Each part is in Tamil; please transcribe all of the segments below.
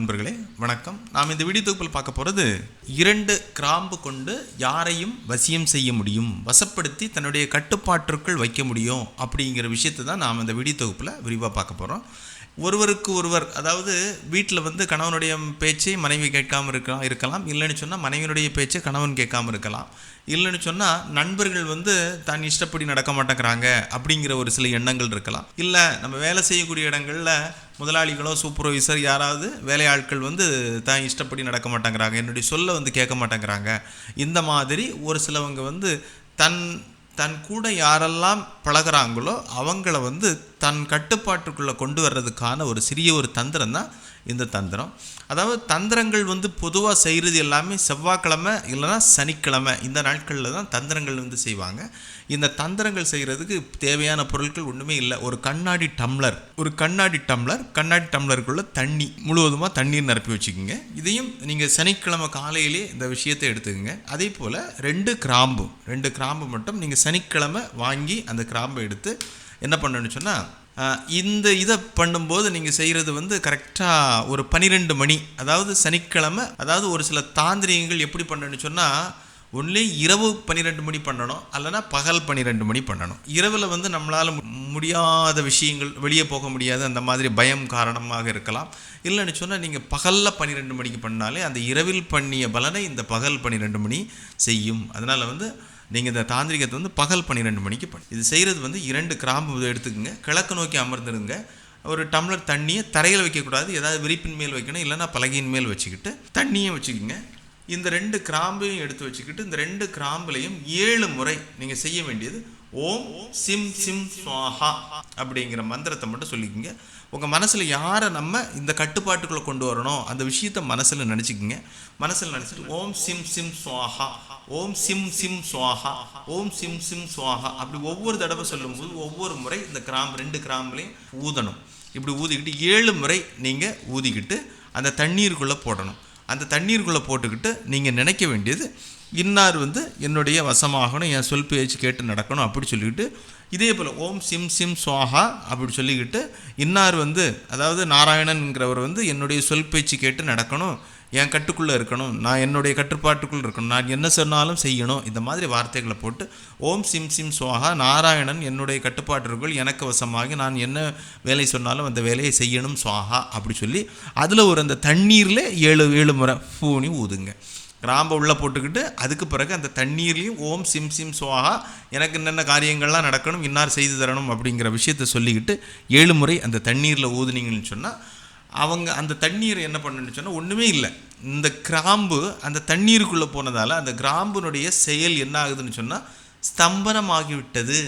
நண்பர்களே வணக்கம். நாம் இந்த வீடியோ தொகுப்பில் பார்க்க போகிறது இரண்டு கிராம்பு கொண்டு யாரையும் வசியம் செய்ய முடியும் வசப்படுத்தி தன்னுடைய கட்டுப்பாட்டிற்குள் வைக்க முடியும் அப்படிங்கிற விஷயத்தை தான் நாம் இந்த வீடியோ தொகுப்பில் விரிவாக பார்க்க போகிறோம் ஒருவருக்கு ஒருவர் அதாவது வீட்டில் வந்து கணவனுடைய பேச்சை மனைவி கேட்காம இருக்கலாம் இருக்கலாம். இல்லைன்னு சொன்னால் மனைவியினுடைய பேச்சை கணவன் கேட்காம இருக்கலாம். இல்லைன்னு சொன்னால் நண்பர்கள் வந்து தான் இஷ்டப்படி நடக்க மாட்டேங்கிறாங்க அப்படிங்கிற ஒரு சில எண்ணங்கள் இருக்கலாம். இல்லை நம்ம வேலை செய்யக்கூடிய இடங்களில் முதலாளிகளோ சூப்பர்வைசர் யாராவது வேலையாட்கள் வந்து தான் இஷ்டப்படி நடக்க மாட்டேங்கிறாங்க. என்னுடைய சொல்ல வந்து கேட்க மாட்டேங்கிறாங்க. இந்த மாதிரி ஒரு சிலவங்க வந்து தன் தன் கூட யாரெல்லாம் பழகுறாங்களோ அவங்கள வந்து தன் கட்டுப்பாட்டுக்குள்ளே கொண்டு வர்றதுக்கான ஒரு சிறிய ஒரு தந்திரம் தான் இந்த தந்திரம். அதாவது தந்திரங்கள் வந்து பொதுவாக செய்கிறது எல்லாமே செவ்வாய்க்கிழமை இல்லைன்னா சனிக்கிழமை. இந்த நாட்களில் தான் தந்திரங்கள் வந்து செய்வாங்க. இந்த தந்திரங்கள் செய்கிறதுக்கு தேவையான பொருட்கள் ஒன்றுமே இல்லை. ஒரு கண்ணாடி டம்ளர். ஒரு கண்ணாடி டம்ளர். கண்ணாடி டம்ளருக்குள்ளே தண்ணி முழுவதுமாக தண்ணீர் நிரப்பி வச்சுக்கோங்க. இதையும் நீங்கள் சனிக்கிழமை காலையிலே இந்த விஷயத்தை எடுத்துக்கோங்க. அதே போல் ரெண்டு கிராம்பு. ரெண்டு கிராம்பு மட்டும் நீங்கள் சனிக்கிழமை வாங்கி அந்த கிராம்பை எடுத்து என்ன பண்ணணும்னு சொன்னால் இந்த இதை பண்ணும்போது நீங்கள் செய்கிறது வந்து கரெக்டாக ஒரு பன்னிரெண்டு மணி அதாவது சனிக்கிழமை அதாவது ஒரு சில தாந்திரியங்கள் எப்படி பண்ணணும்னு சொன்னால் ஒன்லி இரவு பன்னிரெண்டு மணி பண்ணணும் அல்லனா பகல் பன்னிரெண்டு மணி பண்ணணும். இரவில் வந்து நம்மளால் முடியாத விஷயங்கள் வெளியே போக முடியாது அந்த மாதிரி பயம் காரணமாக இருக்கலாம். இல்லைன்னு சொன்னால் நீங்கள் பகலில் பன்னிரெண்டு மணிக்கு பண்ணாலே அந்த இரவில் பண்ணிய பலனை இந்த பகல் பன்னிரெண்டு மணி செய்யும். அதனால் வந்து நீங்கள் இந்த தாந்திரிகத்தை வந்து பகல் பன்னிரெண்டு மணிக்கு பண்ணி. இது செய்கிறது வந்து இரண்டு கிராம்பு எடுத்துக்கோங்க. கிழக்கு நோக்கி அமர்ந்துடுங்க ஒரு டம்ளர் தண்ணியை தரையில் வைக்கக்கூடாது. ஏதாவது விரிப்பின் மேல் வைக்கணும். இல்லைன்னா பலகையின் மேல் வச்சுக்கிட்டு தண்ணியை வச்சுக்கோங்க. இந்த ரெண்டு கிராம்பையும் எடுத்து வச்சுக்கிட்டு இந்த ரெண்டு கிராம்புலையும் ஏழு முறை நீங்கள் செய்ய வேண்டியது ஓம் சிம் சிம் சுவாஹா அப்படிங்கிற மந்திரத்தை மட்டும் சொல்லிக்கோங்க. உங்கள் மனசில் யாரை நம்ம இந்த கட்டுப்பாட்டுக்குள்ளே கொண்டு வரணும்? அந்த விஷயத்தை மனசில் நினச்சிக்கோங்க. மனசில் நினச்சிட்டு ஓம் சிம் சிம் சுவாஹா ஓம் சிம் சிம் சுவாஹா ஓம் சிம் சிம் சுவாஹா அப்படி ஒவ்வொரு தடவை சொல்லும்போது ஒவ்வொரு முறை இந்த கிராம் ரெண்டு கிராம்லேயும் ஊதணும். இப்படி ஊதிக்கிட்டு ஏழு முறை நீங்கள் ஊதிக்கிட்டு அந்த தண்ணீருக்குள்ளே போடணும். அந்த தண்ணீருக்குள்ளே போட்டுக்கிட்டு நீங்கள் நினைக்க வேண்டியது இன்னார் வந்து என்னுடைய வசமாகணும் என் சொல் பேச்சு கேட்டு நடக்கணும் அப்படி சொல்லிக்கிட்டு இதே போல் ஓம் சிம் சிம் சுவாஹா அப்படி சொல்லிக்கிட்டு இன்னார் வந்து அதாவது நாராயணன்ங்கிறவர் வந்து என்னுடைய சொல் பேச்சு கேட்டு நடக்கணும் என் கட்டுக்குள்ளே இருக்கணும் நான் என்னுடைய கட்டுப்பாட்டுக்குள்ளே இருக்கணும் நான் என்ன சொன்னாலும் செய்யணும் இந்த மாதிரி வார்த்தைகளை போட்டு ஓம் சிம் சிம் சுவாகா நாராயணன் என்னுடைய கட்டுப்பாட்டிற்குள் எனக்கு வசமாகி நான் என்ன வேலை சொன்னாலும் அந்த வேலையை செய்யணும் சுவாகா அப்படி சொல்லி அதில் ஒரு அந்த தண்ணீரில் ஏழு ஏழு முறை பூனி ஊதுங்க. கிராம்பை உள்ளே போட்டுக்கிட்டு அதுக்கு பிறகு அந்த தண்ணீர்லேயும் ஓம் சிம் சிம் சுவாகா எனக்கு என்னென்ன காரியங்கள்லாம் நடக்கணும் இன்னார் செய்து தரணும் அப்படிங்கிற விஷயத்த சொல்லிக்கிட்டு ஏழு முறை அந்த தண்ணீரில் ஊதுனீங்கன்னு சொன்னால் அவங்க அந்த தண்ணீர் என்ன பண்ணுன்னு சொன்னால் ஒன்றுமே இல்லை. இந்த கிராம்பு அந்த தண்ணீருக்குள்ளே போனதால் அந்த கிராம்பினுடைய செயல் என்ன ஆகுதுன்னு சொன்னால் ஸ்தம்பனமாகிவிட்டது.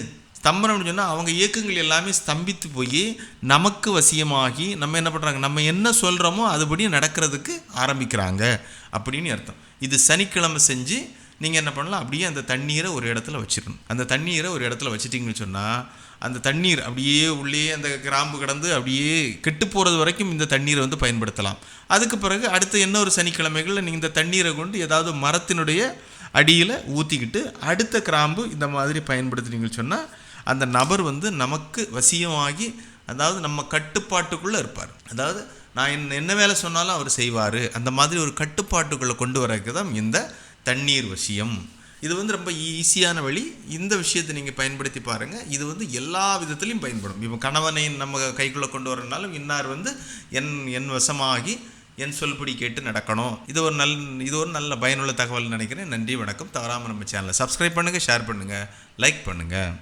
ஸ்தம்பனம்னு சொன்னால் அவங்க இயக்கங்கள் எல்லாமே ஸ்தம்பித்து போய் நமக்கு வசியமாகி நம்ம என்ன பண்ணுறாங்க நம்ம என்ன சொல்கிறோமோ அதுபடி நடக்கிறதுக்கு ஆரம்பிக்கிறாங்க. அப்படின்னு அர்த்தம். இது சனிக்கிழமை செஞ்சு நீங்கள் என்ன பண்ணலாம்? அப்படியே அந்த தண்ணீரை ஒரு இடத்துல வச்சிடணும் அந்த தண்ணீரை ஒரு இடத்துல வச்சிட்டிங்கன்னு சொன்னால் அந்த தண்ணீர் அப்படியே உள்ளே அந்த கிராம்பு கடந்து அப்படியே கெட்டு போகிறது வரைக்கும் இந்த தண்ணீரை வந்து பயன்படுத்தலாம். அதுக்கு பிறகு அடுத்த என்ன ஒரு சனிக்கிழமைகளில் நீங்கள் இந்த தண்ணீரை கொண்டு ஏதாவது மரத்தினுடைய அடியில் ஊற்றிக்கிட்டு அடுத்த கிராம்பு இந்த மாதிரி பயன்படுத்துனீங்கன்னு சொன்னால் அந்த நபர் வந்து நமக்கு வசியமாகி அதாவது நம்ம கட்டுப்பாட்டுக்குள்ளே இருப்பார். அதாவது நான் என்ன என்ன வேலை சொன்னாலும் அவர் செய்வார். அந்த மாதிரி ஒரு கட்டுப்பாட்டுக்குள்ளே கொண்டு வரக்கு தான் இந்த தண்ணீர் வசியம். இது வந்து ரொம்ப ஈஸியான வழி. இந்த விஷயத்தை நீங்கள் பயன்படுத்தி பாருங்கள் இது வந்து எல்லா விதத்துலையும் பயன்படும். இப்போ கணவனை நம்ம கைக்குள்ளே கொண்டு வரனாலும் இன்னார் வந்து என் என் வசமாகி என் சொல்படி கேட்டு நடக்கணும். இது ஒரு நல் இது ஒரு நல்ல பயனுள்ள தகவல் நினைக்கிறேன். நன்றி வணக்கம். தவறாமல் நம்ம சேனலை சப்ஸ்கிரைப் பண்ணுங்கள் ஷேர் பண்ணுங்கள் லைக் பண்ணுங்கள்